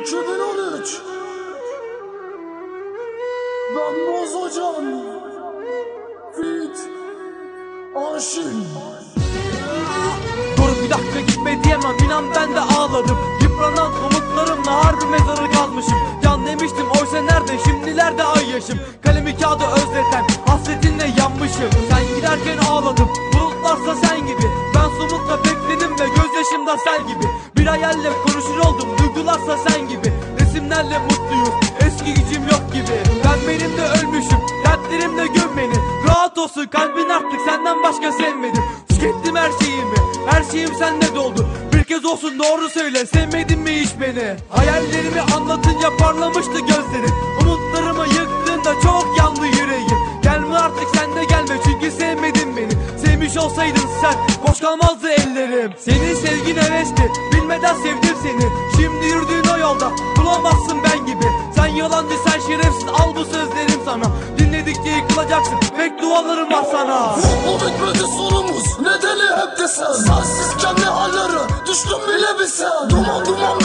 2013 Ben Bozacan Fit Arşin Dur bir dakika gitme diyemem. İnan ben de ağladım. Yıpranan umutlarımla harbi mezarı kazmışım Can demiştim oysa nerede? Şimdilerde ay yaşım. Kalemi kağıdı özleten hasretinle yanmışım. Sen giderken ağladım. Bulutlarsa sen gibi. Ben somutla bekledim ve gözyaşımda sel gibi. Bir hayalle konuşur oldum. Duygularsa sen Resimlerle mutluyuz eski gücüm yok gibi. Ben benim de ölmüşüm. Dertlerimle göm beni. Rahat olsun kalbin artık senden başka sevmedim. Tükettim her şeyimi. Her şeyim sende doldu. Bir kez olsun doğru söyle. Sevmedin mi hiç beni? Hayallerimi anlatınca parlamıştı gözlerin. Umutlarımı yıktığında çok yandı yüreğim. Gelme artık sen de gelme. Çünkü sevmedin beni. Sevmiş olsaydın sen boş kalmazdı ellerim. Senin sevgin hevesti bilmeden sevdim seni Yolda. Bulamazsın ben gibi. Sen yalancı sen şerefsiz al bu sözlerim sana. Dinledikçe yıkılacaksın pek dualarım var sana. Bu bitmedi sonumuz Nedeni hep de sen Sensizken ne hallere Düştüm bile bir sen. Duman duman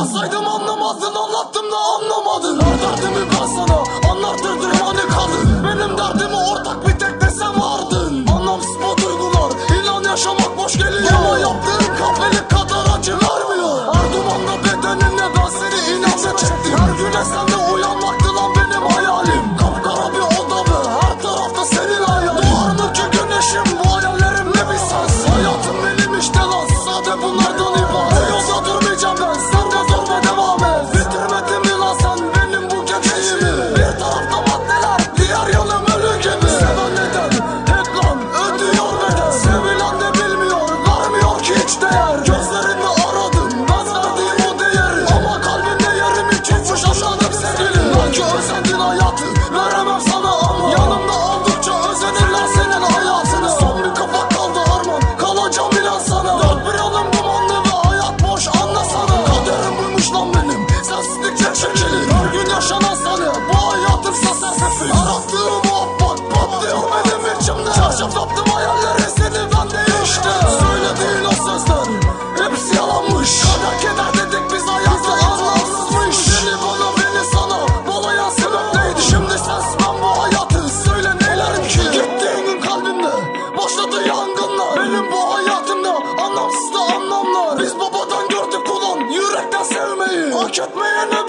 anlamadın Anlasaydım anlamazdın anlattım da anlamadın. Her derdimi 就算 Look at me